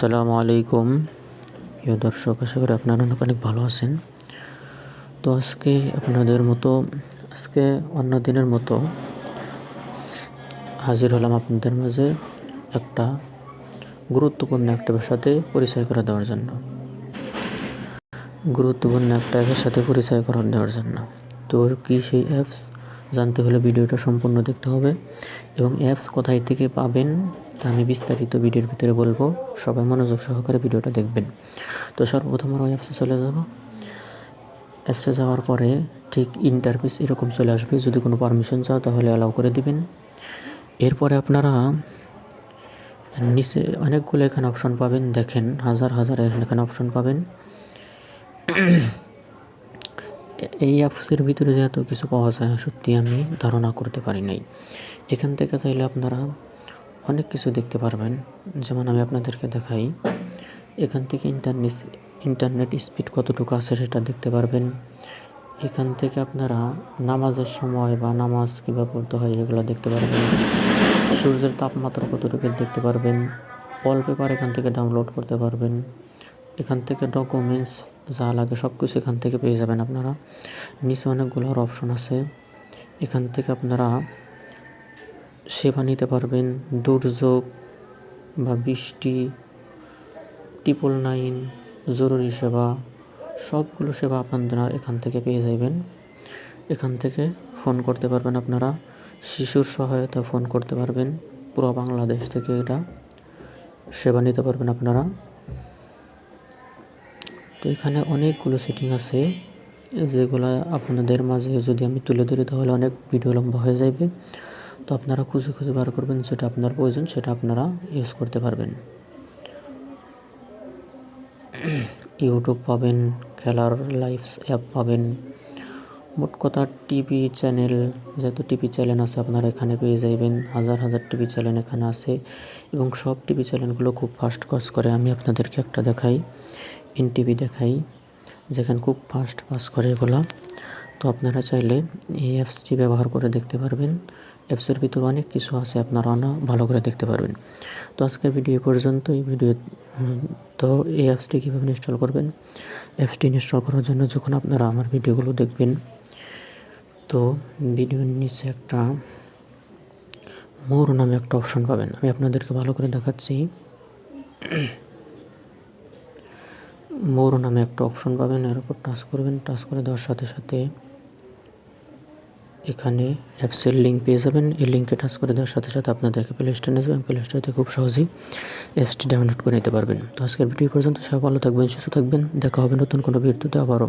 আসসালামু আলাইকুম। প্রিয় দর্শক, আশা করি আপনারা অনেক অনেক ভালো আছেন। তো আজকে আপনাদের মতো, আজকে অন্য দিনের মতো হাজির হলাম আপনাদের মাঝে একটা গুরুত্বপূর্ণ একটা সাথে পরিচয় করে দেওয়ার জন্য। গুরুত্বপূর্ণ একটা অ্যাপের সাথে পরিচয় করে দেওয়ার জন্য। তো কি সেই অ্যাপস? জানতে হলে ভিডিওটা সম্পূর্ণ দেখতে হবে। এবং অ্যাপস কোথায় থেকে পাবেন? তা আমি বিস্তারিত ভিডিওর ভিতরে বলব, সবাই মনোযোগ সহকারে ভিডিওটা দেখবেন। তো সর্বপ্রথম আমরা ওই অ্যাপসে চলে যাব। অ্যাপসে যাওয়ার পরে ঠিক ইন্টারফেস এরকম চলে আসবে, যদি কোনো পারমিশন চাও তাহলে অ্যালাউ করে দিবেন। এরপরে আপনারা নিচে অনেকগুলো এখানে অপশন পাবেন, দেখেন হাজার হাজার এখানে অপশন পাবেন। এই অ্যাপসের ভিতরে যে এত কিছু পাওয়া যায়, সত্যি আমি ধারণা করতে পারি নাই। এখান থেকে চাইলে আপনারা অনেক কিছু দেখতে পারবেন। যেমন আমি আপনাদেরকে দেখাই, এখান থেকে ইন্টারনেট ইন্টারনেট স্পিড কতটুকু আছে সেটা দেখতে পারবেন। এখান থেকে আপনারা নামাজের সময় বা নামাজ কীভাবে পড়তে হয় এগুলো দেখতে পারবেন। সূর্যের তাপমাত্রা কতটুকু দেখতে পারবেন। ওয়ালপেপার এখান থেকে ডাউনলোড করতে পারবেন। এখান থেকে ডকুমেন্টস যা লাগে সব কিছু এখান থেকে পেয়ে যাবেন আপনারা। নিচে অনেকগুলো আর অপশন আছে। এখান থেকে আপনারা সেবা নিতে পারবেন। দুর্যোগ বা বৃষ্টি ট্রিপল নাইন জরুরি সেবা, সবগুলো সেবা আপনারা এখান থেকে পেয়ে যাবেন। এখান থেকে ফোন করতে পারবেন আপনারা। শিশুর সহায়তা ফোন করতে পারবেন। পুরো বাংলাদেশ থেকে এটা সেবা নিতে পারবেন আপনারা। তো এখানে অনেকগুলো সেটিং আছে। যেগুলো আপনাদের মাঝে যদি আমি তুলে ধরি তাহলে অনেক ভিডিও লম্বা হয়ে যাবে তো আপনারা খুঁজে খুঁজে বার করবেন যেটা আপনার প্রয়োজন, সেটা আপনারা ইউজ করতে পারবেন। ইউটিউব পাবেন, খেলার লাইভ অ্যাপ পাবেন। মোট কথা টিভি চ্যানেল যত টিভি চ্যানেল আছে, আপনারা এখানে পেয়ে যাবেন হাজার হাজার টিভি চ্যানেল এখানে আছে এবং সব টিভি চ্যানেলগুলো খুব ফাস্ট কাজ করে। আমি আপনাদেরকে একটা দেখাই ইন টিভি দেখাই, যেখানে খুব ফাস্ট কাজ করে এগুলো। তো আপনারা চাইলে এই অ্যাপসটি ব্যবহার করে দেখতে পারবেন। অ্যাপসের ভিতরে অনেক কিছু আছে, আপনারা অনেক ভালো করে দেখতে পারবেন। তো আজকের ভিডিও পর্যন্ত এই ভিডিও তো এই অ্যাপসটি কীভাবে ইনস্টল করবেন? অ্যাপসটি ইনস্টল করার জন্য যখন আপনারা আমার ভিডিওগুলো দেখবেন, তো ভিডিওর নিচে একটা মোর নামে একটা অপশন পাবেন। আমি আপনাদেরকে ভালো করে দেখাচ্ছি। মোর নামে একটা অপশন পাবেন। এর উপর টাচ করবেন। টাচ করে দেওয়ার সাথে সাথে এখানে অ্যাপসের লিঙ্ক পেয়ে যাবেন। এই লিঙ্কে টাচ করে দেওয়ার সাথে সাথে আপনাদেরকে প্লে স্টোর নিয়ে যাবেন। প্লে স্টোর থেকে খুব সহজেই অ্যাপসটি ডাউনলোড করে নিতে পারবেন। তো আজকের ভিডিও পর্যন্ত। সবাই ভালো থাকবেন, সুস্থ থাকবেন। দেখা হবে নতুন কোনো ভিডিওতে আবারও।